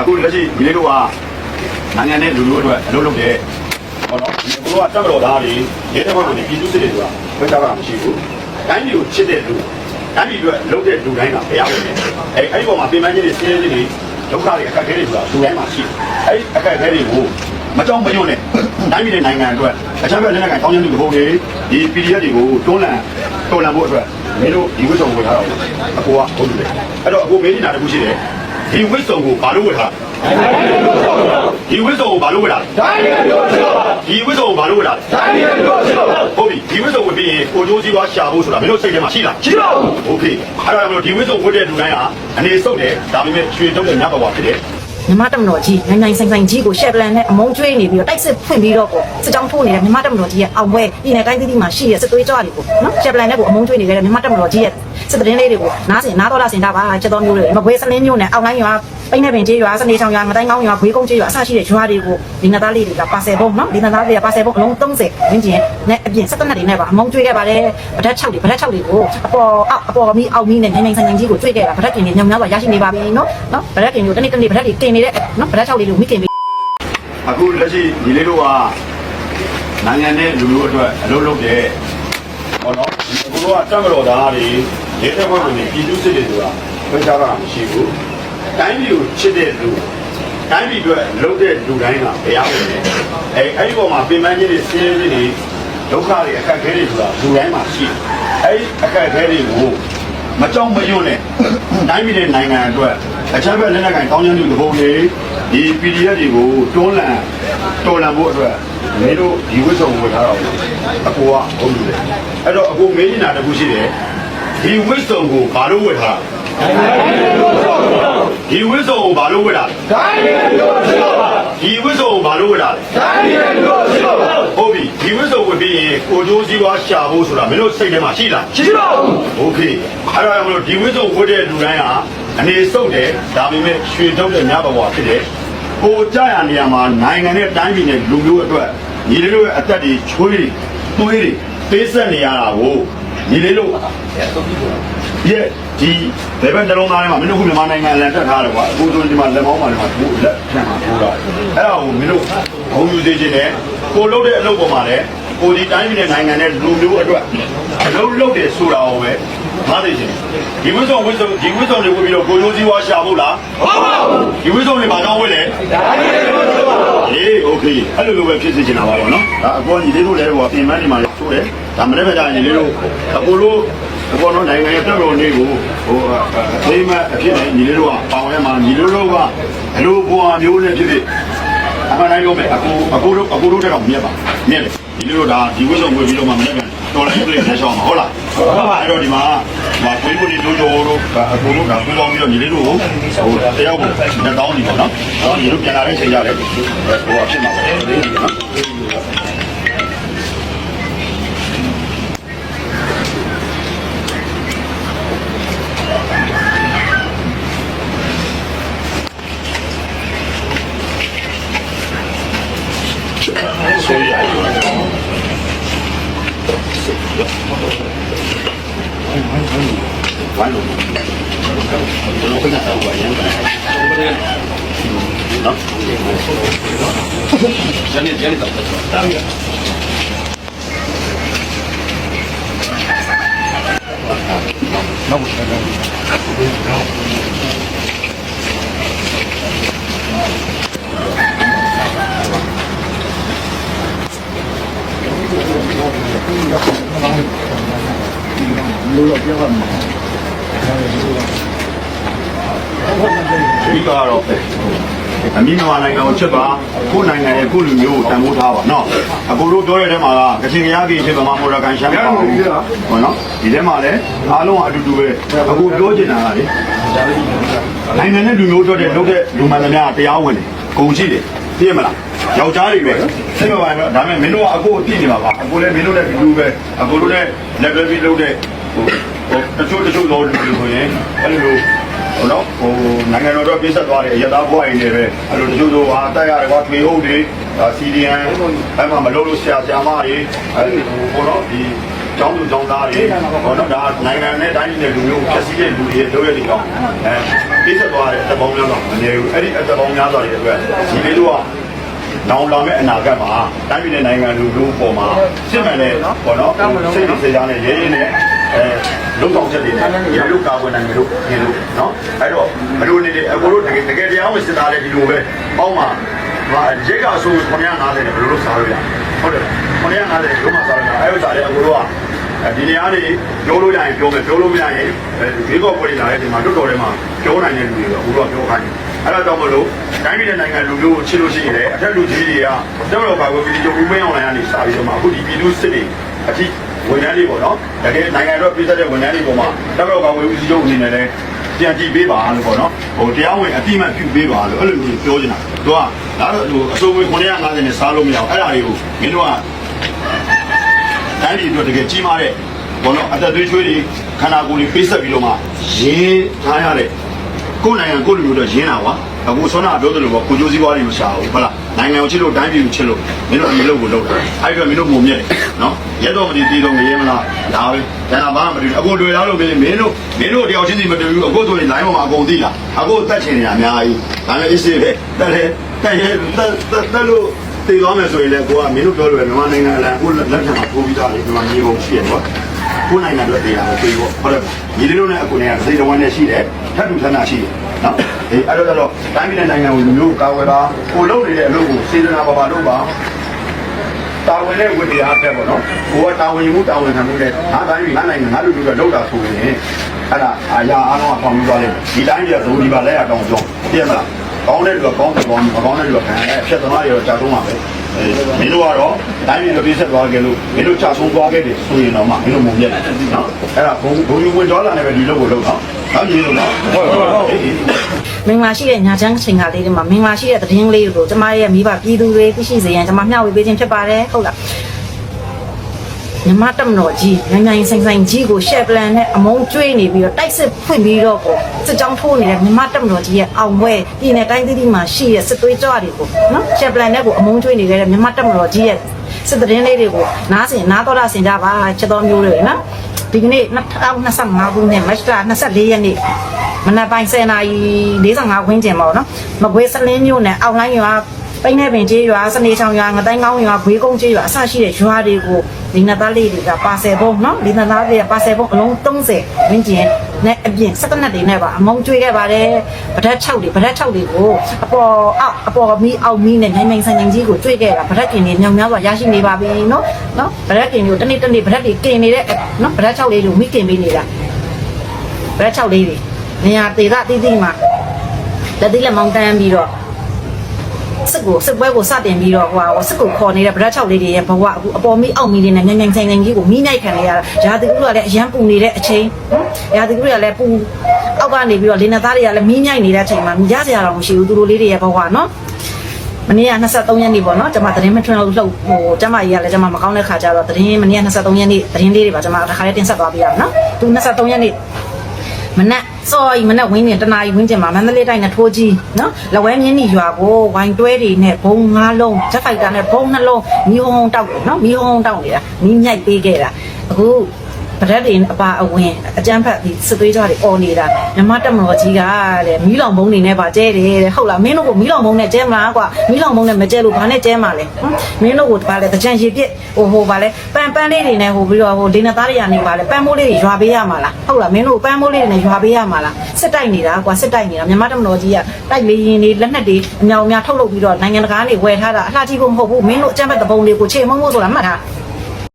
အခုလက်ရှိဒီလေးတို့ကနိုင်ငံနဲ့လူလူအတွက်အလုပ်လုပ်တယ်ဟောနော်ဒီကိုကတက်မတော်သားတွေရဲတပ်ဖွဲ့တွေပြည်သူစစ်တွေဆိုတာဘယ်ကြတာမရှိဘူးတိုင်းပြည်ကိုချစ်တဲ့လူတိုင်းပြည်အတွက်လုပ်တဲ့လူတိုင်းကဘယ်ရဝင်လဲအဲအဲ့ဒီပေါ်မှာပြင်ပန်းခြင်းတွေစင်းရဲခြင်းတွေဒုက္ခတွေအခက်အခဲတွေဆိုတာလူတိုင်းမှာရှိတယ်အဲ့ဒီအခက်အခဲတွေကိုမကြောက်မရွံ့နဲ့တိုင်းပြည်နဲ့နိုင်ငံအတွက်အချမ်းပဲလက်နက်ကန်တောင်းကျမ်းသူတွေဒီ PDF တွေကိုတွန်းလှန်တော်လှန်ဖို့အတွက်မင်းတို့ဒီဝိစုံဝင်ထားတော့အကိုကဟုတ်တယ်အဲ့တော့အကိုမေးနေတာတခုရှိတယ် ဒီဝိစုံကိုဘာလို့ဝင်ထားဒီဝိစုံကိုဘာလို့ဝင်ထားဒီဝိစုံကိုဘာလို့ဝင်ထားဟုတ်ပြီဒီဝိစုံဝင်ပြီးရင်ကိုကျိုးစီးပွားရှာဖို့ဆိုတာမင်းတို့စိတ်ထဲမှာရှိလားရှိပါဘူးโอเคအဲ့ဒါကြောင့်ဒီဝိစုံဝင်တဲ့လူတိုင်းဟာအနေစုပ်တယ်ဒါပေမဲ့ရွှေတုံးတဲ့ညဘဝဖြစ်တယ် မြမတက်မတော်ကြီးနိုင်နိုင်ဆိုင်ဆိုင်ကြီးကိုရှက်ပလန်နဲ့အမုန်းကျွေးနေပြီးတော့တိုက်စစ်ဖွင့်ပြီးတော့ကိုစစ်ကြောင်းထိုးနေတဲ့မြမတက်မတော်ကြီးရဲ့အောင်ပွဲပြည်နယ်တိုင်းသီးသီးမှာရှိတဲ့စစ်သွေးကြွတွေကိုနော်ရှက်ပလန်နဲ့ကိုအမုန်းကျွေးနေတဲ့မြမတက်မတော်ကြီးရဲ့ စစ်တရင်လေးတွေကိုနားစင်နားတော်လာစင်တာပါချက်တော်မျိုးတွေမကွေးစလင်းမျိုးနဲ့အောက်လိုင်းရွာပိန်းနေပင်ကျေးရွာစနေချောင်ရွာငတိုင်းကောင်းရွာဂွေးကုန်းကျေးရွာအစရှိတဲ့ရွာတွေကိုဒီနသားလေးတွေကပါဆယ်ဘုံနော်ဒီနသားလေးကပါဆယ်ဘုံအလုံး30ဝန်းကျင်နဲ့အပြင်စက်တနက်တွေနဲ့ပါအမုန်းကျွေးခဲ့ပါတယ်ဗဒတ်6တွေဗဒတ်6တွေကိုအပေါ်အောက်အပေါ်မီအောက်မီနဲ့နိုင်နိုင်ဆိုင်ဆိုင်ကြီးကိုကျွေးခဲ့တာဗဒတ်ကင်တွေညောင်များစွာရရှိနေပါပြီနော်နော်ဗဒတ်ကင်ကိုတနေ့တနေ့ဗဒတ်တွေတင်နေတဲ့နော်ဗဒတ်6လေးကိုမိတင်ပြီးအခုလက်ရှိဒီလေးတို့ကနိုင်ငံနဲ့လူလူအတွက်အလုပ်လုပ်တယ်ဟောနော်အခုတို့ကတက်မတော်သားတွေ ရဲတပ်ဖွဲ့တွေပြည်သူစစ်တွေဆိုတာဘယ်ကြတာမရှိဘူးတိုင်းပြည်ကိုချစ်တဲ့လူတိုင်းပြည်အတွက်လုပ်တဲ့လူတိုင်းကဘယ်ရဝင်လဲအဲအဲ့ဒီပေါ်မှာပြင်ပန်းခြင်းတွေစင်းရဲခြင်းတွေဒုက္ခတွေအခက်အခဲတွေဆိုတာလူတိုင်းမှာရှိတယ်အဲ့ဒီအခက်အခဲတွေကိုမကြောက်မရွံ့နဲ့တိုင်းပြည်နဲ့နိုင်ငံအတွက်အချမ်းပဲလက်နက်ကန်ကောင်းကျန်းသူတဘုံတွေဒီ PDF တွေကိုတွန်းလှန်တော်လှန်ဖို့အတွက်မင်းတို့ဒီဝိစုံဝင်ထားတော့အကူကဟုတ်တယ်အဲ့တော့အကူမေးနေတာတခုရှိတယ် ဒီဝိစုံကိုဘာလို့ဝယ်ထားဒီဝိစုံကိုဘာလို့ဝယ်တာဒီဝိစုံကိုဘာလို့ဝယ်တာဟုတ်ပြီဒီဝိစုံဝယ်ပြီးရင်ကိုကျိုးစည်းဝါရှာဖို့ဆိုတာမင်းတို့စိတ်ထဲမှာရှိလားရှိပါဘူးโอเคအဲ့ဒါကြောင့်မလို့ဒီဝိစုံဝယ်တဲ့လူတိုင်းဟာအနေစုပ်တယ်ဒါပေမဲ့ရွှေတုံးတဲ့ညဘဝဖြစ်တယ်ကိုကြရနေရာမှာနိုင်ငံနဲ့တိုင်းပြည်နဲ့လူမျိုးအတွက်ညီလေးတို့ရဲ့အသက်တွေချွေးတွေသွေးတွေပေးဆက်နေရတာကို ညီလေးတို့ရဲ့ဒီဘယ်ဘက်နှလုံးသားထဲမှာမင်းတို့ကမြန်မာနိုင်ငံလန်တက်ထားတယ်ကွာအခုဆိုဒီမှာလက်မောင်းမှာလည်းထိုးလက်ထံမှာထိုးတာအဲ့ဒါကိုမင်းတို့ဘုံယူသေးခြင်းနဲ့ကိုလုပ်တဲ့အလုပ်ပေါ်မှာလည်းကိုဒီတိုင်းပြည်နဲ့နိုင်ငံနဲ့လူမျိုးအတွက်အလုပ်လုပ်တယ်ဆိုတာကိုပဲမသိချင်ဒီဝိဇ္ဇုံဝိဇ္ဇုံဒီဝိဇ္ဇုံတွေဝင်ပြီးတော့ကိုရိုးစည်းဝါရှာဖို့လားဟုတ်ပါဘူးဒီဝိဇ္ဇုံတွေဘာကြောင့်ဝင်လဲအေးโอเคအဲ့လိုလိုပဲဖြစ်စေချင်တာပါတော့နော်ဒါအပေါ်ညီလေးတို့လည်းဟိုပြင်ပန်းဒီမှာလည်းထိုးတယ် ဒါမနေ့ကကြာညီလေးတို့အကိုလိုအပေါ်တော့နိုင်ငံရဲ့တက်တော်လေးကိုဟိုအသိမအဖြစ်နဲ့ညီလေးတို့ကပေါင်ရမှာညီလေးတို့ကဘယ်လိုဘွာမျိုးနဲ့ဖြစ်ဖြစ်အမှန်တိုင်းလို့မယ်အကိုအကိုတို့အကိုတို့တက်တော့မြက်ပါမြက်တယ်ဒီလိုဒါဒီဝိဇ္ဇုံဝင်ပြီးတော့မှမနေ့ကတော်လိုက်ပြည်နဲ့ရှောင်းမှာဟုတ်လားဟုတ်ပါအဲ့တော့ဒီမှာမှာခွေးကိုဒီတို့တို့တို့အကိုတို့ကပူပေါင်းပြီးတော့ညီလေးတို့ဟိုတယောက်ကိုနှစ်တောင်းနေပါနော်ဟောညီတို့ပြန်လာတဲ့ချိန်ကြတယ်ဟိုအဖြစ်မှာပဲလေးကြီးနော် လိုခဏတော့ဝိုင်းရ မ်းတယ်နော်ဂျန်နီဂျန်နီတော့တာမီဒီကတော့အမိမြန်မာနိုင်ငံကိုချက်ပါကိုယ်နိုင်ငံရဲ့ကိုယ်လူမျိုးကိုတန်ဖိုးထားပါနော်အခုတို့ပြောတဲ့ထဲမှာကချင်ကြပြည်ဖြစ်ဗမာမော်ဒကန်ရှမ်းပါဘူးဟောနော်ဒီထဲမှာလည်းအားလုံးအတူတူပဲအခုပြောချင်တာကလေနိုင်ငံနဲ့လူမျိုးတို့တဲ့လုပ်တဲ့လူမှန်သမျှတရားဝင်တယ်ဂုံရှိတယ်သိရမလားယောက်ျားတွေပဲသိပါပါတော့ဒါပေမဲ့မင်းတို့ကအကိုအပြည့်နေပါပါအကိုလည်းမင်းတို့နဲ့ဒီလူပဲအကိုတို့နဲ့ level ပြီးလုပ်တဲ့ဟိုတချို့တချို့တော့လူတွေဆိုရင်အဲ့လို ဟိုနော်ဟိုနိုင်ငံတော်တော့ပြည့်ဆက်သွားတယ်ရတာဘွားရင်းတွေပဲအဲ့လိုတချို့တော့ဟာတက်ရတယ်ကွာထွေဟုတ်တွေစီဒီအန်အဲ့မှာမလုပ်လို့ဆရာဆရာမတွေအဲ့လိုဟိုနော်ဒီကျောင်းသူကျောင်းသားတွေဟောတော့ဒါနိုင်ငံနဲ့တိုင်းပြည်နဲ့လူမျိုးဖြစ်စည်းတဲ့လူတွေရဲ့လုပ်ရတဲ့ကောင်အဲပြည့်စုံသွားတဲ့အပေါင်းများတော့မနေဘူးအဲ့ဒီအပေါင်းများသွားတဲ့အတွက်ဒီလေးတို့ကနောင်လာမဲ့အနာဂတ်မှာတိုင်းပြည်နဲ့နိုင်ငံလူမျိုးပေါ်မှာစစ်မှန်တဲ့ပေါ့နော်စိတ်တွေစိတ်ဓာတ်နဲ့ရဲရဲနဲ့ အဲလုံဆောင်ချက်တွေနဲ့ဒီလိုကာဝယ်နိုင်လို့ဒီလိုနော်အဲ့တော့ဘလို့နေလေအကိုတို့တကယ်တကယ်တရားဝင်စစ်သားတဲ့ဒီလိုပဲပေါင်းမှာဟာရိတ်ကအဆို950နဲ့ဘယ်လိုလုပ်စားလို့ရဟုတ်တယ်950လုံးမစားလို့ရအဲ့ဥစ္စာလေးအကိုတို့ကဒီနေရာနေပြောလို့ရရင်ပြောမယ်ပြောလို့မရရင်ဒီကောပေါ်လာတဲ့ဒီမှာတွတ်တော်ထဲမှာပြောနိုင်တဲ့လူတွေကအကိုတို့ကပြောခိုင်းတယ်အဲ့ဒါကြောင့်မလို့တိုင်းပြည်နိုင်ငံလူမျိုးကိုချစ်လို့ရှိရင်လည်းအထက်လူကြီးတွေကတက်တော်ပါကိုပြည်ချုပ်ဦးမင်းအောင်လိုင်းကနေစာပြီးတော့မှအခုဒီပြည်သူစစ်တွေအထိ ဝန်ထမ်းတွေပေါ့နော်တကယ်နိုင်ငံတော်ပြည်သက်တဲ့ဝန်ထမ်းတွေပေါ်မှာတက်တော်ပါကိုဦးစီးချုပ်အနေနဲ့လည်းပြန်ကြည့်ပေးပါလို့ပေါ့နော်ဟိုတရားဝင်အတိမတ်ပြုပေးပါလို့အဲ့လိုမျိုးပြောနေတာသူကဒါတော့ဟိုအစိုးရ950နဲ့စားလို့မရအောင်အဲ့ဒါတွေကိုမင်းတို့ကတိုင်းပြည်အတွက်တကယ်ကြီးမားတဲ့ဘောနော်အသက်သွေးချွေးတွေခန္ဓာကိုယ်တွေပေးဆက်ပြီးတော့မှရင်းထားရတဲ့ ကိုယ်နိုင်ငံကိုယ်လူမျိုးတော့ရင်းတာကွာအခုဆောနာပြောသလိုပေါ့ကိုကျိုးစည်းပွားတွေမရှာဘူးဟုတ်လားနိုင်ငံကိုချစ်လို့တိုင်းပြည်ကိုချစ်လို့မင်းတို့အလုပ်ကိုလုပ်တာအဲ့ဒီတော့မင်းတို့ပုံမြက်တယ်နော်ရက်တော့မဒီတီတော့ငရဲမလားဒါပဲဒါနာဘာမှမတူအခုတွေ့ရလို့မင်းမင်းတို့မင်းတို့တယောက်ချင်းစီမတူဘူးအခုဆိုရင် line ပေါ်မှာအကုန်သိလားအခုတက်ချင်နေတာအများကြီးဒါလည်း issue ပဲတက်တယ်တက်ရဲတက်တက်လို့တည်သွားမယ်ဆိုရင်လည်းကိုကမင်းတို့ပြောလို့မြန်မာနိုင်ငံအလံကိုလက်ထံမှာပို့ပြီးသားလေဒီမှာမြေပုံရှိရတော့ ကိုယ်နိုင်ငံအတွက်တရားကိုပြေဖို့ဟုတ်တယ်ညီလေးတို့နဲ့အခုနဲ့စိတ်တော်ဝင်နဲ့ရှိတယ်ထပ်တူထပ်နာရှိတယ်နော်အေးအဲ့တော့ကျတော့တိုင်းပြည်နဲ့နိုင်ငံကိုလူမျိုးကာဝယ်တာကိုလုပ်နေတဲ့အလုပ်ကိုစေတနာပါပါလုပ်ပါတာဝန်နဲ့ဝတ္တရားအဖက်ပေါ့နော်ကိုကတာဝန်ယူမှုတာဝန်ခံမှုနဲ့ငါတိုင်းပြည်ငါနိုင်ငံငါလူလူကလောက်တာဆိုရင်အဲ့ဒါအာရအားလုံးအဆောင်ပြီးသွားလိမ့်မယ်ဒီတိုင်းပြည်ကဇုံဒီပါလဲရတောင်းကြောပြည့်မလားကောင်းတဲ့လူကကောင်းတယ်ကောင်းမကောင်းတဲ့လူကခံအဲဖြတ်သမားတွေတော့ကြာဆုံးပါပဲ မင်းတို့ကတော့တိုင်းပြည်ကိုပြည့်ဆက်သွားကြလို့မင်းတို့ကြာဆုံးသွားခဲ့တယ်ဆိုရင်တော့မှမင်းတို့မုံပြက်နော်အဲ့ဒါဘုံဘုံယူဝင်ဒေါ်လာနဲ့ပဲဒီလုပ်ကိုလုပ်တော့နောက်ကြီးလို့နော်ဟုတ်ဟုတ်ဟုတ်မင်္ဂလာရှိတဲ့ညာချမ်းချိန်ကလေးတွေမှာမင်္ဂလာရှိတဲ့သတင်းလေးတွေကိုကျမရဲ့မိဘပြည်သူတွေသိရှိစေရန်ကျမမျှဝေပေးခြင်းဖြစ်ပါတယ်ဟုတ်လား မြမတက်မတော်ကြီးနိုင်နိုင်ဆိုင်ဆိုင်ကြီးကိုရှက်ပလန်နဲ့အမုံကျွေးနေပြီးတော့တိုက်စစ်ဖွင့်ပြီးတော့ကိုစစ်ကြောင်းထိုးနေတဲ့မြမတက်မတော်ကြီးရဲ့အောင်ပွဲပြည်နယ်တိုင်းသီးသီးမှာရှိတဲ့စစ်သွေးကြွတွေကိုနော်ရှက်ပလန်နဲ့ကိုအမုံကျွေးနေခဲ့တဲ့မြမတက်မတော်ကြီးရဲ့စစ်သတင်းလေးတွေကိုနားဆင်နားတော်တာဆင်ကြပါချက်တော်မျိုးတွေနော်ဒီကနေ့2025ခုနှစ်မတ်လ24ရက်နေ့မနက်ပိုင်း10:45နာရီ45ဝန်းကျင်ပေါ့နော်မကွေးစလင်းမြို့နယ်အောက်လိုင်းရွာ ပိန်းနေပင်ကျေးရွာစနေချောင်ရွာငတိုင်းကောင်းရွာဂွေးကုန်းကျေးရွာအစရှိတဲ့ရွာတွေကိုဒီနသားလေးတွေကပါဆယ်ပုံနော်ဒီနသားလေးကပါဆယ်ပုံအလုံး30ဝန်းကျင်နဲ့အပြင်စက်တနက်တွေနဲ့ပါအမုံကျွေးခဲ့ပါတယ်ဗဒတ်6တွေဗဒတ်6တွေကိုအပေါ်အောက်အပေါ်မီးအောက်မီးနဲ့နိုင်နိုင်ဆိုင်ဆိုင်ကြီးကိုကျွေးခဲ့တာဗဒတ်ကင်တွေညောင်များစွာရရှိနေပါပြီနော်နော်ဗဒတ်ကင်တွေကိုတနေ့တနေ့ဗဒတ်တွေကင်နေတဲ့နော်ဗဒတ်6လေးကိုမိကင်ပေးနေတာဗဒတ်6လေးတွေနေရာဒေသတိတိမှာလက်သီးလက်မောင်းတန်းပြီးတော့ စစ်ကိုစစ်ပွဲကိုစတင်ပြီးတော့ဟိုဟာစစ်ကိုခေါ်နေတဲ့ဗရက်6လေးတွေရဲ့ဘဝအခုအပေါ်မီးအောက်မီးတွေနဲ့ညံ့ညံ့ဆိုင်ဆိုင်ကြီးကိုမီးနိုင်ခံနေရတာရာသီဥတုကလည်းအရန်ပူနေတဲ့အချိန်နော်ရာသီဥတုကလည်းပူအောက်ကနေပြီးတော့လင်းသားတွေကလည်းမီးညိုက်နေတဲ့အချိန်မှာရစရာတော့မရှိဘူးသူတို့လေးတွေရဲ့ဘဝနော်မနေ့က23ရက်နေ့ပေါ့နော်ကျွန်မသတင်းမထွန်းလို့လှုပ်ဟိုကျမကြီးကလည်းကျွန်မမကောင်းတဲ့ခါကျတော့သတင်းမနေ့က23ရက်နေ့သတင်းလေးတွေပါကျွန်မတစ်ခါလေးတင်ဆက်သွားပြရအောင်နော်သူ23ရက်နေ့မနက် စော်ရီမနက်ဝင်းနေတနာရီဝင်းကျင်မှာမန္တလေးတိုင်းနဲ့ထိုးကြီးနော်လဝဲမြင်းကြီးရွာကိုဝိုင်တွဲတွေနဲ့ဘုံ၅လုံးဂျက်ဖိုက်တာနဲ့ဘုံနှလုံးမီးဟုံးတောက်နော်မီးဟုံးတောက်နေတာမီးမြိုက်ပေးခဲ့တာအခု ဗရက်တွေအပါအဝင်အကျန်းဖက်ဒီစစ်သွေးကြွတွေអော်နေတာမြမတက်မတော်ကြီးကတဲ့မီးလောင်ဘုံနေနဲ့ပါကျဲတယ်တဲ့ဟုတ်လားမင်းတို့ကမီးလောင်ဘုံနဲ့ကျဲမလားကွာမီးလောင်ဘုံနဲ့မကျဲလို့ဘာနဲ့ကျဲမှာလဲဟမ်မင်းတို့ကဘာလဲတကြံရေပြစ်ဟိုဟိုဘာလဲပန်ပန်းလေးတွေနဲ့ဟိုပြီးတော့ဟိုဒေနသားတွေကနေပါလဲပန်းမိုးလေးတွေရွာပေးရမှာလားဟုတ်လားမင်းတို့ပန်းမိုးလေးတွေနဲ့ရွာပေးရမှာလားစစ်တိုက်နေတာကွာစစ်တိုက်နေတာမြမတက်မတော်ကြီးကတိုက်လေရင်တွေလက်နက်တွေအမြောင်အများထုတ်လုပ်ပြီးတော့နိုင်ငံတကာကနေဝယ်ထားတာအလှကြီးကိုမဟုတ်ဘူးမင်းတို့အကြမ်းဖက်တပုံတွေကိုခြေမုံမို့ဆိုတာမှတ်ထား